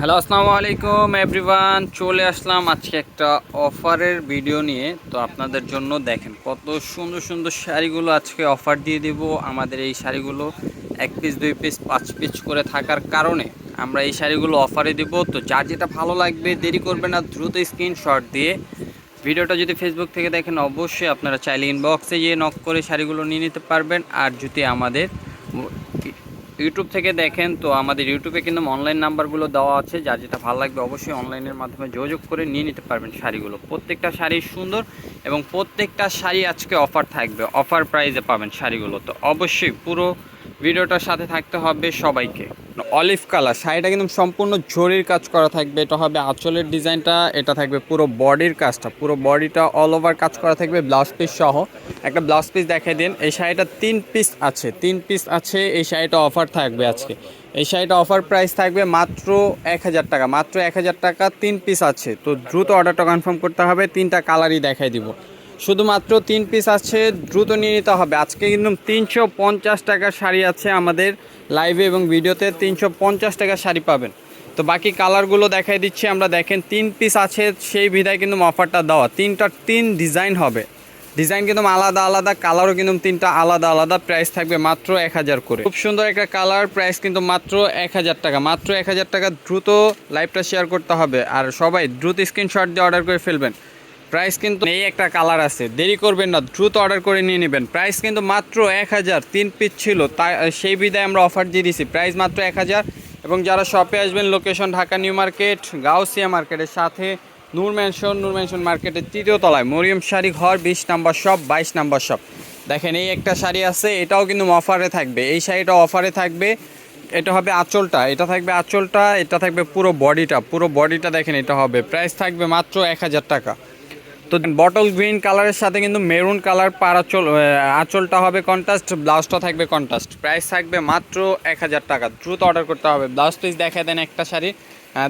Hello, আসসালামু আলাইকুম everyone চলে আসলাম আজকে একটা অফারের ভিডিও নিয়ে। তো আপনাদের জন্য দেখেন কত সুন্দর সুন্দর শাড়িগুলো আজকে অফার দিয়ে দেব। আমাদের এই শাড়িগুলো এক পিস দুই পিস পাঁচ পিস করে থাকার কারণে আমরা এই শাড়িগুলো অফারে দেব। তো যার যেটা ভালো লাগবে, দেরি করবে না, দ্রুত স্ক্রিনশট দিয়ে ভিডিওটা যদি ফেসবুক থেকে দেখেন, অবশ্যই আপনারা চাইলে ইনবক্সে গিয়ে নক করে শাড়িগুলো নিয়ে নিতে পারবেন। আর যদি আমাদের ইউটিউব থেকে দেখেন, তো আমাদের ইউটিউবে কিন্তু অনলাইন নাম্বারগুলো দেওয়া আছে। যা যেটা ভালো লাগবে অবশ্যই অনলাইনের মাধ্যমে যোগাযোগ করে নিয়ে নিতে পারবেন শাড়িগুলো। প্রত্যেকটা শাড়ি সুন্দর এবং প্রত্যেকটা শাড়ি আজকে অফার থাকবে। অফার প্রাইজে পাবেন শাড়িগুলো। তো অবশ্যই পুরো ভিডিওটার সাথে থাকতে হবে সবাইকে। অলিভ কালার, শাড়িটা কিন্তু সম্পূর্ণ জরির কাজ করা থাকবে, এটা হবে আঁচলের ডিজাইনটা, এটা থাকবে পুরো বডির কাজটা, পুরো বডিটা অল ওভার কাজ করা থাকবে ব্লাউজ পিস সহ। একটা ব্লাউজ পিস দেখাই দিন, এই শাড়িটা তিন পিস আছে, তিন পিস আছে, এই শাড়িটা অফার থাকবে আজকে। এই শাড়িটা অফার প্রাইস থাকবে মাত্র এক হাজার টাকা, মাত্র এক হাজার টাকা তিন পিস আছে। তো দ্রুত অর্ডারটা কনফার্ম করতে হবে, তিনটা কালারই দেখাই দিব। শুধুমাত্র তিন পিস আছে, দ্রুত নিয়ে নিতে হবে। আজকে কিন্তু তিনশো পঞ্চাশ টাকার শাড়ি আছে আমাদের লাইভে এবং ভিডিওতে তিনশো পঞ্চাশ টাকার শাড়ি পাবেন। তো বাকি কালারগুলো দেখাই দিচ্ছি, আমরা দেখেন তিন পিস আছে, সেই বিধায় কিন্তু অফারটা দেওয়া। তিনটা, তিন ডিজাইন হবে। ডিজাইন কিন্তু আলাদা আলাদা কালারও কিন্তু তিনটা আলাদা আলাদা প্রাইস থাকবে মাত্র এক হাজার করে। খুব সুন্দর একটা কালার প্রাইস কিন্তু মাত্র এক হাজার টাকা। মাত্র এক হাজার টাকা দ্রুত লাইভটা শেয়ার করতে হবে। আর সবাই দ্রুত স্ক্রিনশট দিয়ে অর্ডার করে ফেলবেন। প্রাইস কিন্তু এই একটা কালার আছে। দেরি করবেন না, দ্রুত অর্ডার করে নিয়ে নেবেন। প্রাইস কিন্তু মাত্র এক হাজার, তিন পিস ছিল। তাই সেই বিদায় আমরা অফার দিয়ে দিছি। প্রাইস মাত্র এক হাজার এবং যারা শপে আসবেন location Dhaka New Market, Gausia মার্কেটের সাথে নূর ম্যানশন নূর ম্যানশন মার্কেটের তৃতীয় তলায়। মরিয়ম শাড়ি ঘর, বিশ নাম্বার শপ বাইশ নাম্বার শপ দেখেন, এই একটা শাড়ি আছে, এটাও কিন্তু অফারে থাকবে। এই শাড়িটা অফারে থাকবে, এটা হবে আঁচলটা। এটা থাকবে আঁচলটা, এটা থাকবে পুরো বডিটা পুরো বডিটা দেখেন, এটা হবে। প্রাইস থাকবে মাত্র এক হাজার টাকা। তো বটল গ্রিন কালারের সাথে কিন্তু মেরুন কালার পার আঁচল আঁচলটা হবে কন্ট্রাস্ট ব্লাউজটা থাকবে কন্ট্রাস্ট প্রাইস থাকবে মাত্র এক হাজার টাকা। দ্রুত অর্ডার করতে হবে। ব্লাউজ পিস দেখা দেন একটা শাড়ি।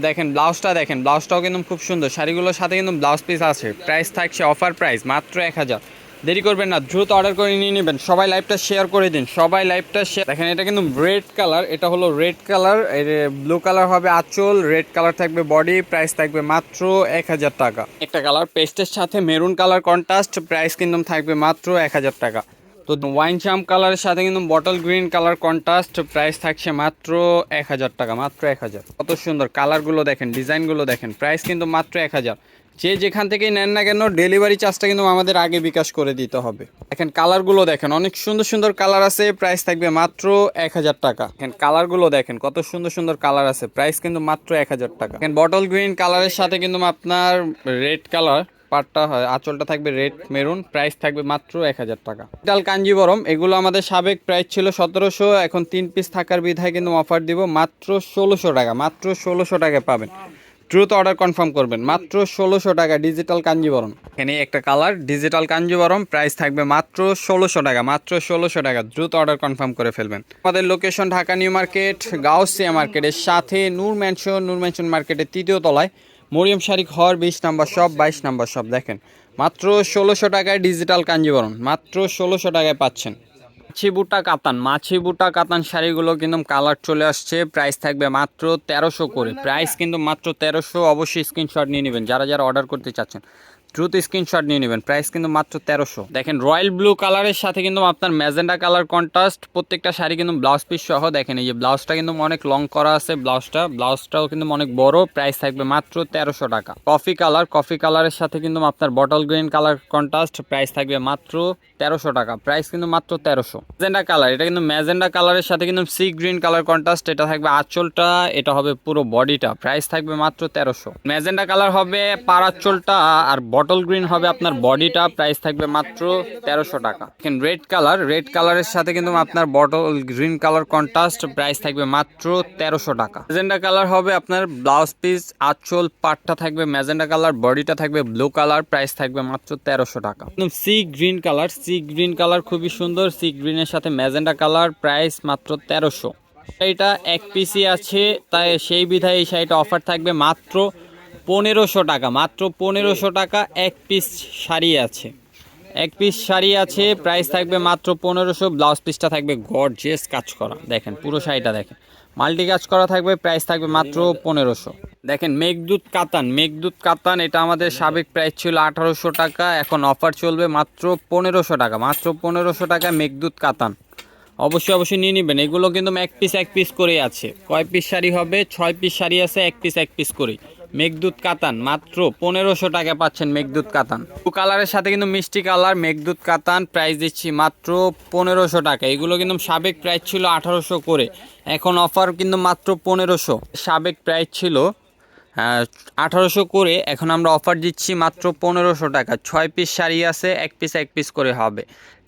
দেখেন ব্লাউজটা দেখেন ব্লাউজটাও কিন্তু খুব সুন্দর। শাড়িগুলোর সাথে কিন্তু ব্লাউজ পিস আছে। প্রাইস থাকছে অফার প্রাইস মাত্র এক হাজার। দেরি করবেন না, দ্রুত অর্ডার করে নিয়ে নেবেন। সবাই লাইভটা শেয়ার করে দিন, সবাই লাইভটা শেয়ার দেখেন, এটা কিন্তু রেড কালার এটা হলো রেড কালারের ব্লু কালার হবে আঁচল রেড কালার থাকবে বডি প্রাইস থাকবে মাত্র এক হাজার টাকা। একটা কালার পেস্টের সাথে মেরুন কালার কন্ট্রাস্ট প্রাইস কিন্তু থাকবে মাত্র এক হাজার টাকা। তো ওয়াইন চাম কালারের সাথে কিন্তু bottle green colour contrast price থাকছে মাত্র এক হাজার টাকা, মাত্র এক হাজার। কত সুন্দর কালারগুলো দেখেন ডিজাইনগুলো দেখেন প্রাইস কিন্তু মাত্র এক হাজার। যে যেখান থেকেই নেন না কেন ডেলিভারি চার্জটা কিন্তু আমাদের আগে বিকাশ করে দিতে হবে। এখন কালারগুলো দেখেন, অনেক সুন্দর সুন্দর কালার আছে প্রাইস থাকবে মাত্র এক হাজার টাকা। দেখেন কালারগুলো দেখেন, কত সুন্দর সুন্দর কালার আছে প্রাইস কিন্তু মাত্র এক হাজার টাকা। দেখেন বটল গ্রিন কালারের সাথে কিন্তু আপনার রেড কালার পাটটা হয়, আঁচলটা থাকবে রেড মেরুন প্রাইস থাকবে মাত্র এক হাজার টাকা। ডাল কাঞ্জিবরম, এগুলো আমাদের সাবেক প্রাইস ছিল সতেরোশো, এখন তিন পিস থাকার বিধায় কিন্তু অফার দিব মাত্র ষোলোশো টাকা, মাত্র ষোলোশো টাকা পাবেন। দ্রুত অর্ডার কনফার্ম করবেন। মাত্র ষোলোশো টাকা ডিজিটাল কাঞ্জিবরম। এখানে একটা কালার ডিজিটাল কাঞ্জিবরম প্রাইস থাকবে মাত্র ষোলোশো টাকা, মাত্র ষোলোশো টাকা। দ্রুত অর্ডার কনফার্ম করে ফেলবেন। আমাদের location Dhaka New Market Gausia মার্কেটের সাথে নূর ম্যানশন নূর ম্যানশন মার্কেটের তৃতীয় তলায়। মরিয়ম শাড়ি ঘর বিশ নাম্বার শপ বাইশ নাম্বার শপ দেখেন। মাত্র ষোলোশো টাকায় ডিজিটাল কাঞ্জিবরম, মাত্র ষোলোশো টাকায় পাচ্ছেন। মাছি বুটা কাতান মাছি বুটা কাতান শাড়িগুলো কিন্তু কালার চলে আসছে। প্রাইস থাকবে মাত্র তেরোশো করে। প্রাইস কিন্তু মাত্র তেরোশো, অবশ্যই স্ক্রিনশট নিয়ে নেবেন, যারা যারা অর্ডার করতে চাচ্ছেন। দ্রুত স্ক্রিনশট নিয়ে নেবেন। প্রাইস কিন্তু মাত্র তেরোশো। দেখেন রয়্যাল ব্লু কালারের সাথে কিন্তু আপনার ম্যাজেন্ডা কালার কন্ট্রাস্ট প্রত্যেকটা শাড়ি কিন্তু ব্লাউজ পিস সহ দেখেন, এই যে ব্লাউজটা কিন্তু অনেক লং করা আছে ব্লাউজটা ব্লাউজটাও কিন্তু অনেক বড় প্রাইস থাকবে মাত্র তেরোশো টাকা। কফি কালার কফি কালারের সাথে কিন্তু আপনার bottle green colour contrast price থাকবে মাত্র তেরোশো টাকা। প্রাইস কিন্তু মাত্র তেরোশো। ম্যাজেন্ডা কালার এটা কিন্তু ম্যাজেন্ডা কালারের সাথে কিন্তু সি গ্রিন কালার কন্ট্রাস্ট এটা থাকবে আঁচলটা, এটা হবে পুরো বডিটা প্রাইস থাকবে মাত্র তেরোশো। ম্যাজেন্ডা কালার হবে পার আঁচলটা আর বটল গ্রিন হবে, আপনার বডিটা প্রাইস থাকবে মাত্র তেরোশো টাকা। রেড কালার রেড কালারের সাথে কিন্তু আপনার bottle green colour contrast price থাকবে মাত্র তেরোশো টাকা। ম্যাজেন্ডা কালার হবে আপনার ব্লাউজ পিস আঁচল, পাটটা থাকবে ম্যাজেন্ডা কালার বডিটা থাকবে ব্লু কালার প্রাইস থাকবে মাত্র তেরোশো টাকা। Sea green colour sea green colour খুবই সুন্দর সি গ্রিনের সাথে ম্যাজেন্ডা কালার প্রাইস মাত্র তেরোশো। এটা এক পিসি আছে, তাই সেই বিধায় এই শাড়িটা অফার থাকবে মাত্র পনেরোশো টাকা মাত্র পনেরোশো টাকা এক পিস শাড়ি আছে। এক পিস শাড়ি আছে প্রাইস থাকবে মাত্র পনেরোশো ব্লাউজ পিসটা থাকবে গর্জিয়াস কাজ করা। দেখেন পুরো শাড়িটা দেখেন। মাল্টি কাজ করা থাকবে প্রাইস থাকবে মাত্র পনেরোশো। দেখেন মেঘদূত কাতান মেঘদূত কাতান এটা আমাদের সাবেক প্রাইস ছিল আঠারোশো টাকা এখন অফার চলবে মাত্র পনেরোশো টাকা মাত্র পনেরোশো টাকা মেঘদূত কাতান। অবশ্যই অবশ্যই নিয়ে নেবেন এগুলো কিন্তু এক পিস এক পিস করেই আছে। কয় পিস শাড়ি হবে? ছয় পিস শাড়ি আছে এক পিস এক পিস করেই। মেঘদূত কাতান, মাত্র পনেরোশো টাকা পাচ্ছেন মেঘদূত কাতান। ব্লু কালারের সাথে কিন্তু মিষ্টি কালার, মেঘদূত কাতান প্রাইস দিচ্ছি মাত্র পনেরোশো টাকা। এগুলো কিন্তু সাবেক প্রাইস ছিল আঠারোশো করে, এখন অফার কিন্তু মাত্র পনেরোশো। সাবেক প্রাইস ছিল আঠারোশো করে, এখন আমরা অফার দিচ্ছি মাত্র পনেরোশো টাকা। ছয় পিস শাড়ি আছে, এক পিস এক পিস করে হবে।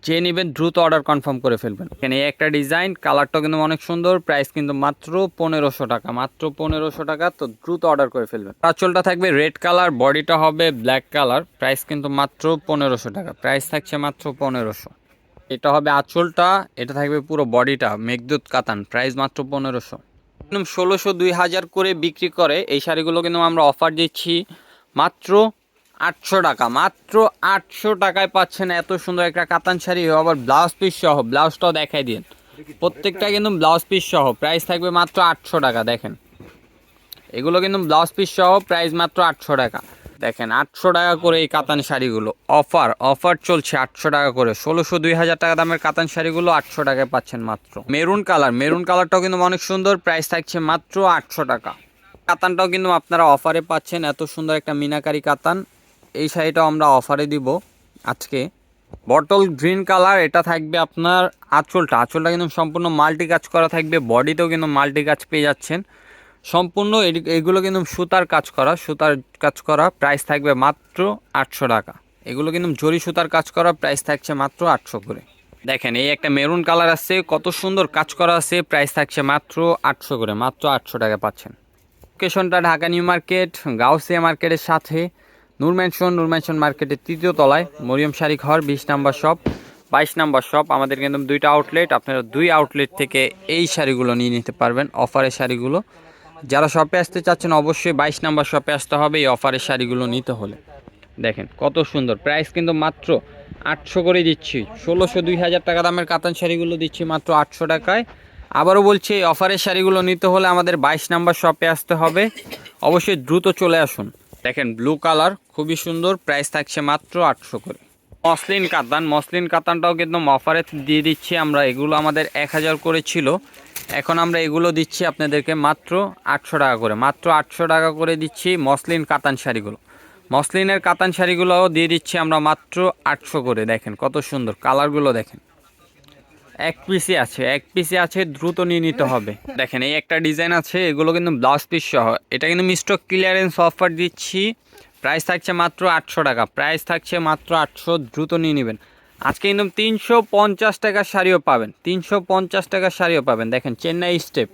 যে নেবেন, দ্রুত অর্ডার কনফার্ম করে ফেলবেন। এখানে একটা ডিজাইন কালারটা কিন্তু অনেক সুন্দর প্রাইস কিন্তু মাত্র পনেরোশো টাকা, মাত্র পনেরোশো টাকা, তো দ্রুত অর্ডার করে ফেলবেন। আঁচলটা থাকবে রেড কালার বডিটা হবে ব্ল্যাক কালার প্রাইস কিন্তু মাত্র পনেরোশো টাকা প্রাইস থাকছে মাত্র পনেরোশো। এটা হবে আঁচলটা, এটা থাকবে পুরো বডিটা মেঘদূত কাতান প্রাইস মাত্র পনেরোশো। ষোলোশো, দুই হাজার করে বিক্রি করে, এই শাড়িগুলো কিন্তু আমরা অফার দিচ্ছি মাত্র আটশো টাকা। মাত্র আটশো টাকায় পাচ্ছেন এত সুন্দর একটা কাতান শাড়ি আবার ব্লাউজ পিস সহ। ব্লাউজটাও দেখাই দিন। প্রত্যেকটা কিন্তু ব্লাউজ পিস সহ। প্রাইস থাকবে মাত্র আটশো টাকা, দেখেন। এগুলো কিন্তু ব্লাউজ পিস সহ প্রাইস মাত্র আটশো টাকা। দেখেন, আটশো টাকা করে এই কাতান শাড়িগুলো। অফার অফার চলছে আটশো টাকা করে। ষোলোশো দুই হাজার টাকা দামের কাতান শাড়িগুলো আটশো টাকায় পাচ্ছেন মাত্র। মেরুন কালার, মেরুন কালারটাও কিন্তু অনেক সুন্দর। প্রাইস থাকছে মাত্র আটশো টাকা। কাতানটাও কিন্তু আপনারা অফারে পাচ্ছেন। এত সুন্দর একটা মিনাকারি কাতান। এই শাড়িটাও আমরা অফারে দিব আজকে। বটল গ্রিন কালার এটা থাকবে আপনার আঁচলটা। আঁচলটা কিন্তু সম্পূর্ণ মাল্টি কাজ করা থাকবে বডিতেও কিন্তু মাল্টি কাজ পেয়ে যাচ্ছেন। সম্পূর্ণ এগুলো কিন্তু সুতার কাজ করা, সুতার কাজ করা প্রাইস থাকবে মাত্র আটশো টাকা। এগুলো কিন্তু জরি সুতার কাজ করা প্রাইস থাকছে মাত্র আটশো করে। দেখেন, এই একটা মেরুন কালার আছে কত সুন্দর কাজ করা আছে প্রাইস থাকছে মাত্র আটশো করে, মাত্র আটশো টাকা পাচ্ছেন। লোকেশনটা ঢাকা নিউ মার্কেট, গাউসিয়া মার্কেটের সাথে। নূর ম্যানশন নূর ম্যানশন মার্কেটের তৃতীয় তলায় মরিয়ম শাড়ি ঘর বিশ নাম্বার শপ, বাইশ নাম্বার শপ। আমাদের কিন্তু দুইটা আউটলেট আপনারা দুই আউটলেট থেকে এই শাড়িগুলো নিয়ে নিতে পারবেন অফারের শাড়িগুলো। যারা শপে আসতে চাচ্ছেন, অবশ্যই বাইশ নাম্বার শপে আসতে হবে এই অফারের শাড়িগুলো নিতে হলে। দেখেন কত সুন্দর। প্রাইস কিন্তু মাত্র আটশো করে দিচ্ছি। ষোলোশো, দুই হাজার টাকা দামের কাতান শাড়িগুলো দিচ্ছি মাত্র আটশো টাকায়। আবারও বলছি, এই অফারের শাড়িগুলো নিতে হলে আমাদের বাইশ নাম্বার শপে আসতে হবে। অবশ্যই দ্রুত চলে আসুন। দেখেন ব্লু কালার খুবই সুন্দর প্রাইস থাকছে মাত্র আটশো করে। মসলিন কাতান, মসলিন কাতানটাও কিন্তু অফারে দিয়ে দিচ্ছি। আমরা এগুলো আমাদের এক হাজার করে ছিল। এখন আমরা এগুলো দিচ্ছি আপনাদেরকে মাত্র আটশো টাকা করে। মাত্র আটশো টাকা করে দিচ্ছি মসলিন কাতান শাড়িগুলো। মসলিনের কাতান শাড়িগুলোও দিয়ে দিচ্ছি আমরা মাত্র আটশো করে। দেখেন কত সুন্দর কালারগুলো দেখেন। এক পিসে আছে, এক পিসে আছে, দ্রুত নিয়ে নিতে হবে। দেখেন, এই একটা ডিজাইন আছে, এগুলো কিন্তু ব্লাউজ পিস সহ। এটা কিন্তু মিস্টক ক্লিয়ারেন্স অফার দিচ্ছি। প্রাইস থাকছে মাত্র আটশো টাকা। প্রাইস থাকছে মাত্র আটশো, দ্রুত নিয়ে নেবেন। আজকে কিন্তু তিনশো পঞ্চাশ টাকার শাড়িও পাবেন। তিনশো পঞ্চাশ টাকার শাড়িও পাবেন। দেখেন, চেন্নাই স্টেপ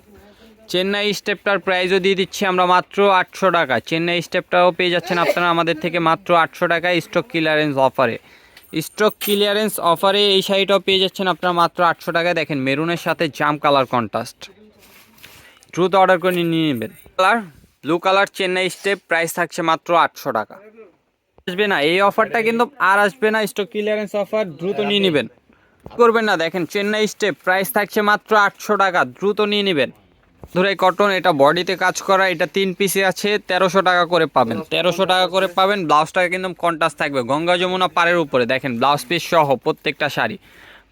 চেন্নাই স্টেপটার প্রাইসও দিয়ে দিচ্ছি আমরা মাত্র আটশো টাকা। চেন্নাই স্টেপটাও পেয়ে যাচ্ছেন আপনারা আমাদের থেকে মাত্র আটশো টাকায় স্টক ক্লিয়ারেন্স অফারে স্টক ক্লিয়ারেন্স অফারে এই শাড়িটাও পেয়ে যাচ্ছেন আপনারা মাত্র আটশো টাকায়। দেখেন, মেরুনের সাথে জাম কালার কন্ট্রাস্ট। দ্রুত অর্ডার করে নিয়ে নেবেন। Colour, blue colour, Chennai step, price থাকছে মাত্র আটশো টাকা। আসবে না, এই অফারটা কিন্তু আর আসবে না, স্টক ক্লিয়ারেন্স অফার, দ্রুত নিয়ে নেবেন। করবেন না, দেখেন, চেন্নাই স্টেপ, প্রাইস থাকছে মাত্র আটশো টাকা, দ্রুত নিয়ে নেবেন। ধরে কটন এটা বডিতে কাজ করা, এটা তিন পিসে আছে, তেরোশো টাকা করে পাবেন। তেরোশো টাকা করে পাবেন ব্লাউজটা কিন্তু কন্টাস থাকবে। গঙ্গা যমুনা পাড়ের উপরে, দেখেন ব্লাউজ পিস সহ প্রত্যেকটা শাড়ি।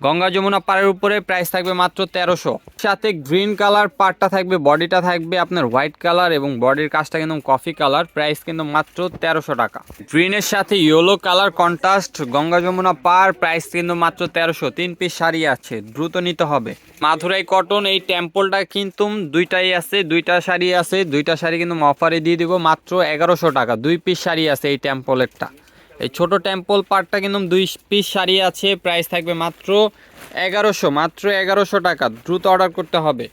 গঙ্গা যমুনা পাড়ের উপরে প্রাইস থাকবে মাত্র তেরোশো। সাথে গ্রিন কালার পার্টটা থাকবে বডিটা থাকবে আপনার হোয়াইট কালার এবং বডির কাজটা কিন্তু কফি কালার প্রাইস কিন্তু মাত্র তেরোশো টাকা। গ্রিনের সাথে yellow colour contrast Ganga Jamuna পার প্রাইস কিন্তু মাত্র তেরোশো। তিন পিস শাড়ি আছে, দ্রুত নিতে হবে। মাথুরাই কটন এই টেম্পলটা কিন্তু দুইটাই আছে, দুইটা শাড়ি আছে, দুইটা শাড়ি কিন্তু অফারে দিয়ে দিব মাত্র এগারোশো টাকা। দুই পিস শাড়ি আছে এই টেম্পলেরটা এই ছোট টেম্পল পার্টটা কিন্তু দুই পিস শাড়ি আছে প্রাইস থাকবে মাত্র এগারোশো মাত্র এগারোশো টাকা, দ্রুত অর্ডার করতে হবে।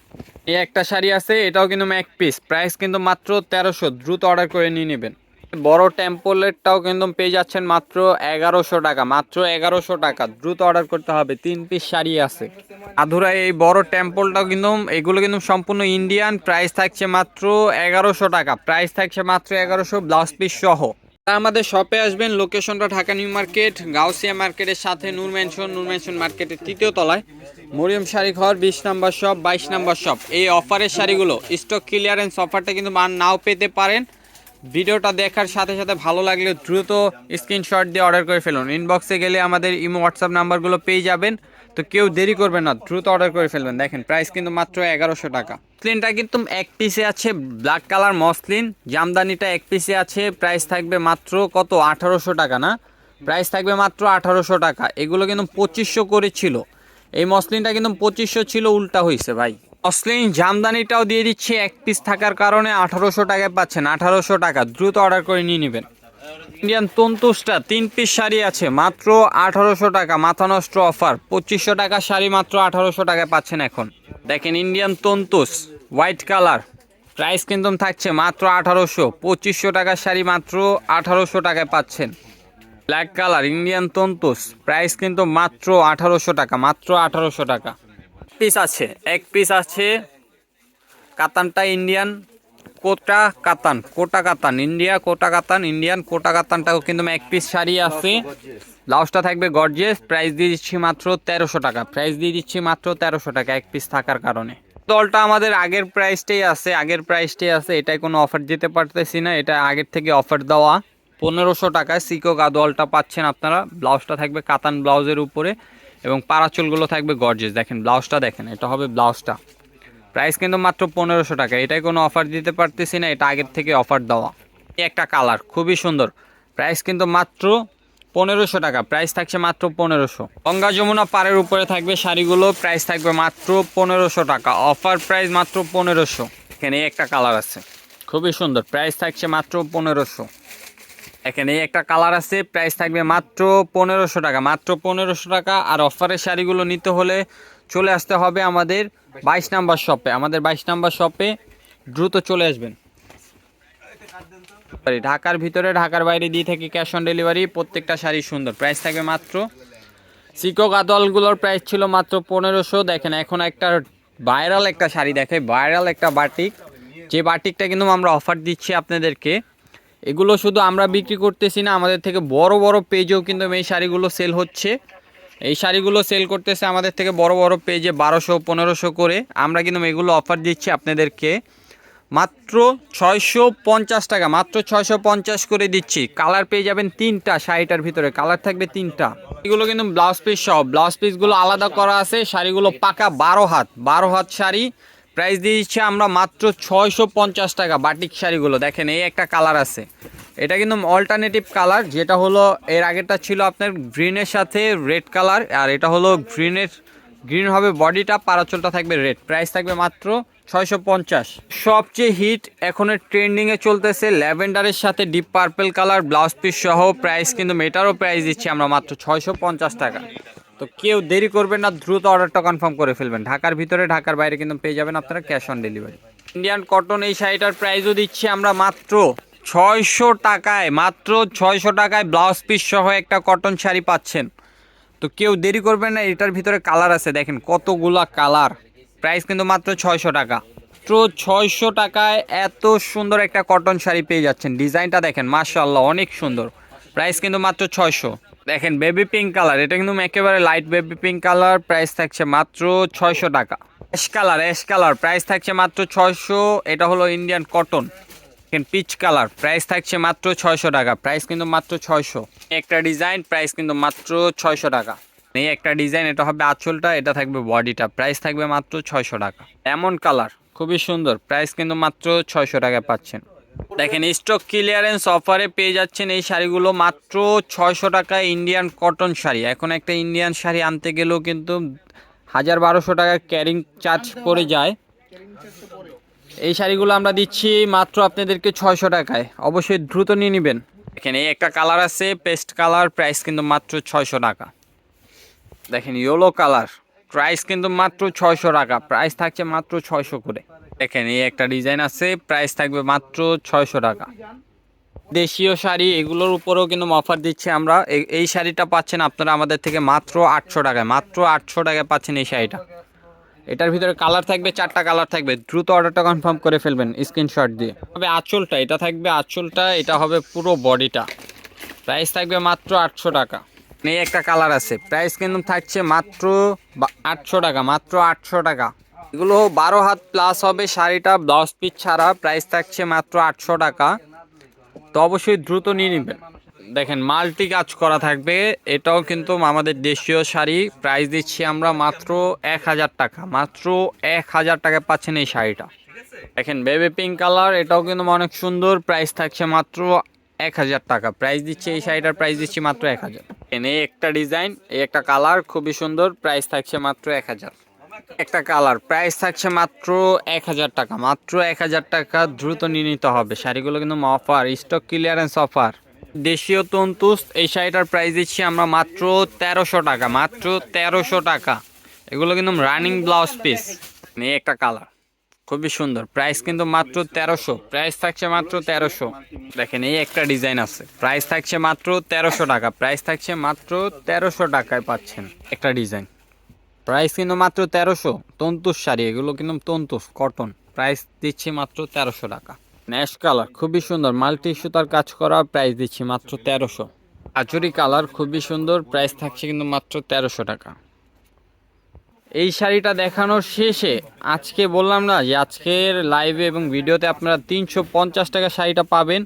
এই একটা শাড়ি আছে, এটাও কিন্তু এক পিস প্রাইস কিন্তু মাত্র তেরোশো, দ্রুত অর্ডার করে নিয়ে নেবেন। বড় টেম্পলেরটাও কিন্তু পেয়ে যাচ্ছেন মাত্র এগারোশো টাকা, মাত্র এগারোশো টাকা, দ্রুত অর্ডার করতে হবে, তিন পিস শাড়ি আছে। আধুরা এই বড় টেম্পলটাও কিন্তু, এগুলো কিন্তু সম্পূর্ণ ইন্ডিয়ান প্রাইস থাকছে মাত্র এগারোশো টাকা প্রাইস থাকছে মাত্র এগারোশো ব্লাউজ পিস সহ। আমাদের শপে আসবেন লোকেশনটা ঢাকা নিউ মার্কেট, গাউসিয়া মার্কেটের সাথে নূর ম্যানশন নূর ম্যানশন মার্কেটের তৃতীয় তলায়। মরিয়ম শাড়ি ঘর, বিশ নাম্বার শপ বাইশ নাম্বার শপ এই অফারের শাড়িগুলো স্টক ক্লিয়ারেন্স অফারটা কিন্তু মান নাও পেতে পারেন। ভিডিওটা দেখার সাথে সাথে ভালো লাগলে দ্রুত স্ক্রিনশট দিয়ে অর্ডার করে ফেলুন। ইনবক্সে গেলে আমাদের ইমো হোয়াটসঅ্যাপ নাম্বারগুলো পেয়ে যাবেন। তো কেউ দেরি করবেন না, দ্রুত অর্ডার করে ফেলবেন। দেখেন প্রাইস কিন্তু মাত্র এগারোশো টাকা। মসলিনটা কিন্তু এক পিসে আছে ব্ল্যাক কালার মসলিন। জামদানিটা এক পিসে আছে প্রাইস থাকবে মাত্র কত? আঠারোশো টাকা না? প্রাইস থাকবে মাত্র আঠারোশো টাকা। এগুলো কিন্তু পঁচিশশো করে ছিল। এই মসলিনটা কিন্তু পঁচিশশো ছিল, উল্টা হয়েছে ভাই। মসলিন জামদানিটাও দিয়ে দিচ্ছে, এক পিস থাকার কারণে আঠারোশো টাকায় পাচ্ছেন, আঠারোশো টাকা। দ্রুত অর্ডার করে নিয়ে নেবেন। ইন্ডিয়ান তন্তুসটা তিন পিস শাড়ি আছে, মাত্র আঠারোশো টাকা, মাথা নষ্ট অফার, পঁচিশশো টাকা শাড়ি মাত্র আঠারোশো টাকায় পাচ্ছেন এখন। দেখেন ইন্ডিয়ান তন্তুস হোয়াইট কালার, প্রাইস কিন্তু থাকছে মাত্র আঠারোশো, পঁচিশশো টাকার শাড়ি মাত্র আঠারোশো টাকায় পাচ্ছেন। ব্ল্যাক কালার, ইন্ডিয়ান তন্তুস প্রাইস কিন্তু মাত্র আঠারোশো টাকা, মাত্র আঠারোশো টাকা। পিস আছে, এক পিস আছে কাতানটা ইন্ডিয়ান কোটা কাতান কোটা কাতান, ইন্ডিয়া, কোটা কাতান, ইন্ডিয়ান কোটা কাতানটাও কিন্তু এক পিস শাড়ি আছে। ব্লাউজটা থাকবে গর্জেস প্রাইস দিয়ে দিচ্ছি মাত্র তেরোশো টাকা। প্রাইস দিয়ে দিচ্ছি মাত্র তেরোশো টাকা এক পিস থাকার কারণে। দলটা আমাদের আগের প্রাইসটাই আছে, আগের প্রাইসটাই আছে, এটাই কোনো অফার দিতে পারতেছি না, এটা আগের থেকে অফার দেওয়া। পনেরোশো টাকায় সিকো গাদোয়ালটা পাচ্ছেন আপনারা। ব্লাউজটা থাকবে কাতান ব্লাউজের উপরে এবং পারাচুলগুলো থাকবে গর্জেস দেখেন ব্লাউজটা দেখেন, এটা হবে ব্লাউজটা প্রাইস কিন্তু মাত্র পনেরোশো টাকা। এটাই কোনো অফার দিতে পারতেছি না, এটা আগের থেকে অফার দেওয়া। একটা কালার খুবই সুন্দর। প্রাইস কিন্তু মাত্র পনেরোশো টাকা প্রাইস থাকছে মাত্র পনেরোশো। গঙ্গা যমুনা পাড়ের উপরে থাকবে শাড়িগুলো প্রাইস থাকবে মাত্র পনেরোশো টাকা। অফার প্রাইস মাত্র পনেরোশো। এখানে একটা কালার আছে, খুবই সুন্দর। প্রাইস থাকছে মাত্র পনেরোশো। এখানে একটা কালার আছে প্রাইস থাকবে মাত্র পনেরোশো টাকা। মাত্র পনেরোশো টাকা, আর অফারের শাড়িগুলো নিতে হলে চলে আসতে হবে আমাদের বাইশ নাম্বার শপে। আমাদের বাইশ নাম্বার শপে দ্রুত চলে আসবেন। ঢাকার ভিতরে, ঢাকার বাইরে দিয়ে থাকি ক্যাশ অন ডেলিভারি প্রত্যেকটা শাড়ি সুন্দর। প্রাইস থাকবে মাত্র সিকো গাদলগুলোর প্রাইস ছিল মাত্র পনেরোশো। দেখেন, এখন একটা ভাইরাল একটা শাড়ি দেখে ভাইরাল একটা বাটিক যে বাটিকটা কিন্তু আমরা অফার দিচ্ছি আপনাদেরকে। এগুলো শুধু আমরা বিক্রি করতেছি না, আমাদের থেকে বড় বড় পেজেও কিন্তু এই শাড়িগুলো সেল হচ্ছে। এই শাড়িগুলো সেল করতেছে আমাদের থেকে বড় বড় পেজে বারোশো, পনেরোশো করে। আমরা কিন্তু এগুলো অফার দিচ্ছি আপনাদেরকে। মাত্র ছয়শো পঞ্চাশ টাকা, মাত্র ছয়শো পঞ্চাশ করে দিচ্ছি। কালার পেয়ে যাবেন তিনটা শাড়িটার ভিতরে কালার থাকবে তিনটা। এগুলো কিন্তু ব্লাউজ পিস সহ ব্লাউজ পিসগুলো আলাদা করা আছে, শাড়িগুলো পাকা বারো হাত বারো হাত শাড়ি। প্রাইস দিয়ে দিচ্ছি আমরা মাত্র ছয়শো পঞ্চাশ টাকা বাটিক শাড়িগুলো। দেখেন, এই একটা কালার আছে। এটা কিন্তু অল্টারনেটিভ কালার যেটা হলো এর আগেরটা ছিল আপনার গ্রিনের সাথে রেড কালার আর এটা হলো গ্রিনের গ্রিন হবে বডিটা পারাচলটা থাকবে রেড প্রাইস থাকবে মাত্র ছয়শো পঞ্চাশ। সবচেয়ে হিট এখন ট্রেন্ডিংয়ে চলতেছে ল্যাভেন্ডারের সাথে deep purple colour blouse piece সহ প্রাইস কিন্তু মেটারও প্রাইস দিচ্ছি আমরা মাত্র ছয়শো পঞ্চাশ টাকা। তো কেউ দেরি করবেন না, দ্রুত অর্ডারটা কনফার্ম করে ফেলবেন। ঢাকার ভিতরে, ঢাকার বাইরে কিন্তু পেয়ে যাবেন আপনারা cash on delivery Indian cotton এই শাড়িটার প্রাইসও দিচ্ছি আমরা মাত্র ছয়শো টাকায়, মাত্র ছয়শো টাকায় ব্লাউজ পিস সহ একটা কটন শাড়ি পাচ্ছেন। তো কেউ দেরি করবেন না, এটার ভিতরে কালার আছে, দেখেন কতগুলা কালার প্রাইস কিন্তু মাত্র ছয়শো টাকা। মাত্র ছয়শো টাকায় এত সুন্দর একটা কটন শাড়ি পেয়ে যাচ্ছেন। ডিজাইনটা দেখেন মাশাল্লাহ অনেক সুন্দর। প্রাইস কিন্তু মাত্র ছয়শো। দেখেন বেবি পিঙ্ক কালার এটা কিন্তু একেবারে light baby pink colour price থাকছে মাত্র ছয়শো টাকা। Ash colour ash colour price থাকছে মাত্র ছয়শো, এটা হলো ইন্ডিয়ান কটন দেখেন পিচ কালার প্রাইস থাকছে মাত্র ছয়শো টাকা প্রাইস কিন্তু মাত্র ছয়শো। একটা ডিজাইন প্রাইস কিন্তু মাত্র ছয়শো টাকা। এই একটা ডিজাইন এটা হবে আঁচলটা, এটা থাকবে বডিটা প্রাইস থাকবে মাত্র ছয়শো টাকা। এমন কালার খুবই সুন্দর প্রাইস কিন্তু মাত্র ছয়শো টাকায় পাচ্ছেন। দেখেন স্টক ক্লিয়ারেন্স অফারে পেয়ে যাচ্ছেন এই শাড়িগুলো মাত্র ছয়শো টাকায় ইন্ডিয়ান কটন শাড়ি। এখন একটা ইন্ডিয়ান শাড়ি আনতে গেলেও কিন্তু হাজার বারোশো টাকা ক্যারিং চার্জ পড়ে যায়। এই শাড়িগুলো আমরা দিচ্ছি মাত্র আপনাদেরকে ছয়শো টাকায়। অবশ্যই দ্রুত নিয়ে নেবেন। এখানে এই একটা কালার আছে পেস্ট কালার প্রাইস কিন্তু মাত্র ছয়শো টাকা। দেখেন ইয়েলো কালার প্রাইস কিন্তু মাত্র ছয়শো টাকা। প্রাইস থাকছে মাত্র ছয়শো করে। দেখেন এই একটা ডিজাইন আছে, প্রাইস থাকবে মাত্র ছয়শো টাকা। দেশীয় শাড়ি, এগুলোর উপরেও কিন্তু অফার দিচ্ছি আমরা। এই শাড়িটা পাচ্ছেন আপনারা আমাদের থেকে মাত্র আটশো টাকায়, মাত্র আটশো টাকায় পাচ্ছেন এই শাড়িটা। এটার ভিতরে কালার থাকবে, চারটা কালার থাকবে। দ্রুত অর্ডারটা কনফার্ম করে ফেলবেন স্ক্রিনশট দিয়ে। তবে আঁচলটা, এটা থাকবে আঁচলটা, এটা হবে পুরো বডিটা প্রাইস থাকবে মাত্র আটশো টাকা। এই একটা কালার আছে। প্রাইস কিন্তু থাকছে মাত্র আটশো টাকা, মাত্র আটশো টাকা। এগুলো বারো হাত প্লাস হবে শাড়িটা, দশ পিস ছাড়া প্রাইস থাকছে মাত্র আটশো টাকা। তো অবশ্যই দ্রুত নিয়ে নেবেন। দেখেন মাল্টি কাজ করা থাকবে। এটাও কিন্তু আমাদের দেশীয় শাড়ি। প্রাইস দিচ্ছি আমরা মাত্র এক হাজার টাকা। মাত্র এক হাজার টাকায় পাচ্ছেন এই শাড়িটা। দেখেন বেবি পিঙ্ক কালার এটাও কিন্তু অনেক সুন্দর। প্রাইস থাকছে মাত্র এক হাজার টাকা। প্রাইস দিচ্ছে এই শাড়িটার প্রাইস দিচ্ছি মাত্র এক হাজার। এই একটা ডিজাইন এই একটা কালার খুবই সুন্দর প্রাইস থাকছে মাত্র এক হাজার। একটা কালার প্রাইস থাকছে মাত্র এক হাজার টাকা। মাত্র এক হাজার টাকা দ্রুত নিয়ে নিতে হবে। শাড়িগুলো কিন্তু অফার স্টক ক্লিয়ারেন্স অফার দেশীয় তন্তুস এই শাড়িটার প্রাইস দিচ্ছি আমরা মাত্র তেরোশো টাকা। মাত্র তেরোশো টাকা। এগুলো কিন্তু রানিং ব্লাউজ পিস এই একটা কালার খুবই সুন্দর। প্রাইস কিন্তু মাত্র তেরোশো। প্রাইস থাকছে মাত্র তেরোশো। দেখেন, এই একটা ডিজাইন আছে। প্রাইস থাকছে মাত্র তেরোশো টাকা। প্রাইস থাকছে মাত্র তেরোশো টাকায় পাচ্ছেন একটা ডিজাইন প্রাইস কিন্তু মাত্র তেরোশো। তন্তুস শাড়ি, এগুলো কিন্তু তন্তুস কটন প্রাইস দিচ্ছি মাত্র তেরোশো টাকা। ন্যাশ কালার খুবই সুন্দর। মাল্টি সুতার কাজ করা প্রাইস দিচ্ছি মাত্র তেরোশো। আচুরি কালার খুবই সুন্দর। প্রাইস থাকছে কিন্তু মাত্র তেরোশো টাকা। এই শাড়িটা দেখানোর শেষে আজকে বললাম না যে আজকের লাইভে এবং ভিডিওতে আপনারা তিনশো পঞ্চাশ টাকা শাড়িটা পাবেন।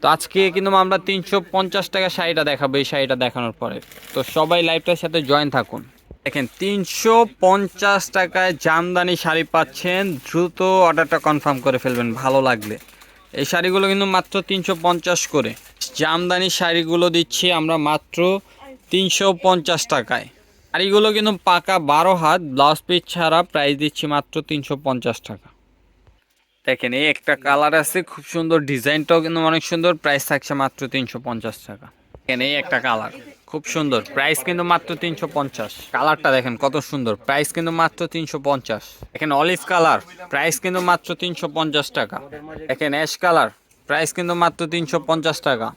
তো আজকে কিন্তু আমরা তিনশো পঞ্চাশ টাকা শাড়িটা দেখাবো এই শাড়িটা দেখানোর পরে। তো সবাই লাইভটার সাথে জয়েন থাকুন। দেখেন, তিনশো পঞ্চাশ টাকায় জামদানি শাড়ি পাচ্ছেন। দ্রুত অর্ডারটা কনফার্ম করে ফেলবেন, ভালো লাগলে। এই শাড়িগুলো কিন্তু মাত্র তিনশো পঞ্চাশ করে। জামদানি শাড়িগুলো দিচ্ছি আমরা মাত্র তিনশো পঞ্চাশ টাকায়। শাড়িগুলো কিন্তু পাকা বারো হাত ব্লাউজ পিস ছাড়া প্রাইস দিচ্ছি মাত্র তিনশো পঞ্চাশ টাকা। দেখেন, এই একটা কালার আছে, খুব সুন্দর ডিজাইনটাও কিন্তু অনেক সুন্দর প্রাইস থাকছে মাত্র তিনশো পঞ্চাশ টাকা। দেখেন, এই একটা কালার খুব সুন্দর প্রাইস কিন্তু মাত্র তিনশো পঞ্চাশ। কালারটা দেখেন, কত সুন্দর প্রাইস কিন্তু মাত্র তিনশো পঞ্চাশ। দেখেন অলিভ কালার প্রাইস কিন্তু মাত্র তিনশো পঞ্চাশ টাকা। দেখেন অ্যাশ কালার প্রাইস কিন্তু মাত্র তিনশো পঞ্চাশ টাকা।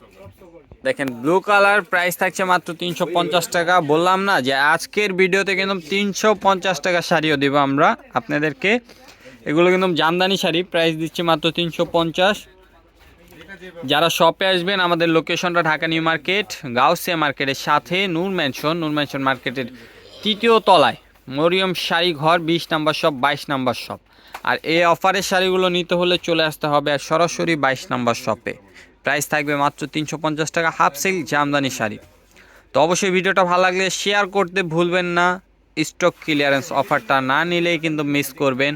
দেখেন ব্লু কালার প্রাইস থাকছে মাত্র তিনশো পঞ্চাশ টাকা। বললাম না যে আজকের ভিডিওতে কিন্তু তিনশো পঞ্চাশ টাকা শাড়িও দেবো আমরা আপনাদেরকে। এগুলো কিন্তু জামদানি শাড়ি প্রাইস দিচ্ছি মাত্র তিনশো পঞ্চাশ। যারা শপে আসবেন, আমাদের লোকেশনটা ঢাকা নিউ মার্কেট, গাউসিয়া মার্কেটের সাথে নূর ম্যানশন নূর ম্যানশন মার্কেটের তৃতীয় তলায়। মরিয়ম শাড়ি ঘর, বিশ নাম্বার শপ বাইশ নাম্বার শপ আর এই অফারের শাড়িগুলো নিতে হলে চলে আসতে হবে সরাসরি বাইশ নাম্বার শপে প্রাইস থাকবে মাত্র তিনশো পঞ্চাশ টাকা হাফ সিল জামদানি শাড়ি। তো অবশ্যই ভিডিওটা ভালো লাগলে শেয়ার করতে ভুলবেন না স্টক ক্লিয়ারেন্স অফারটা না নিলেই কিন্তু মিস করবেন।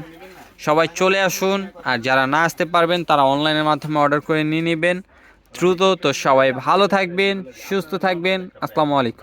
সবাই চলে আসুন, আর যারা না আসতে পারবেন, তারা অনলাইনের মাধ্যমে অর্ডার করে নিয়ে নেবেন। দ্রুত তো সবাই ভালো থাকবেন, সুস্থ থাকবেন, আসসালামু আলাইকুম।